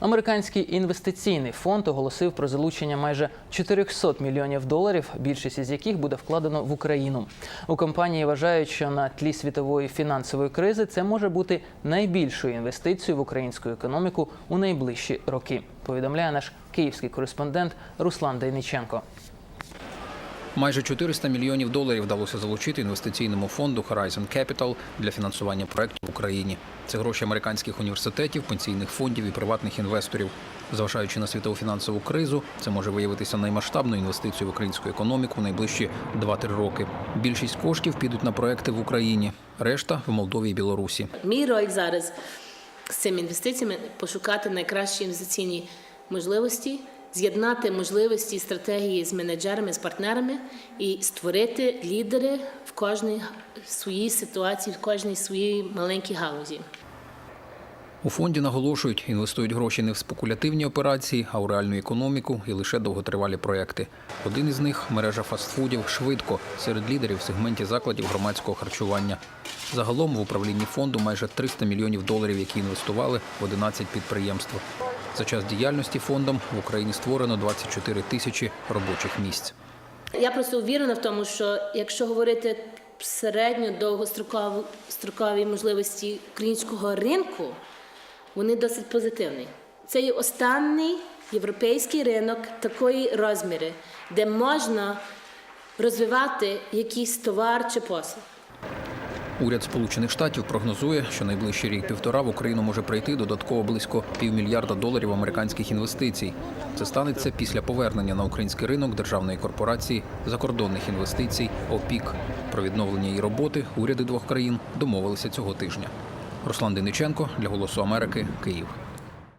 Американський інвестиційний фонд оголосив про залучення майже 400 мільйонів доларів, більшість із яких буде вкладено в Україну. У компанії вважають, що на тлі світової фінансової кризи це може бути найбільшою інвестицією в українську економіку у найближчі роки. Повідомляє наш київський кореспондент Руслан Дейниченко. Майже 400 мільйонів доларів вдалося залучити інвестиційному фонду Horizon Capital для фінансування проєктів в Україні. Це гроші американських університетів, пенсійних фондів і приватних інвесторів. Зважаючи на світову фінансову кризу, це може виявитися наймасштабною інвестицією в українську економіку в найближчі 2-3 роки. Більшість коштів підуть на проекти в Україні, решта в Молдові і Білорусі. Мій роль зараз з цими інвестиціями пошукати найкращі інвестиційні можливості, з'єднати можливості і стратегії з менеджерами, з партнерами і створити лідери в кожній своїй ситуації, в кожній своїй маленькій галузі. У фонді наголошують, інвестують гроші не в спекулятивні операції, а у реальну економіку і лише довготривалі проекти. Один із них мережа фастфудів швидко серед лідерів в сегменті закладів громадського харчування. Загалом в управлінні фонду майже 300 мільйонів доларів, які інвестували в 11 підприємств. За час діяльності фондом в Україні створено 24 тисячі робочих місць. Я просто увірена в тому, що якщо говорити середньо довгострокові можливості українського ринку, вони досить позитивні. Це є останній європейський ринок такої розміри, де можна розвивати якийсь товар чи послуг. Уряд Сполучених Штатів прогнозує, що найближчий рік-півтора в Україну може прийти додатково близько півмільярда доларів американських інвестицій. Це станеться після повернення на український ринок державної корпорації закордонних інвестицій ОПІК. Про відновлення її роботи уряди двох країн домовилися цього тижня. Руслан Дениченко для Голосу Америки, Київ.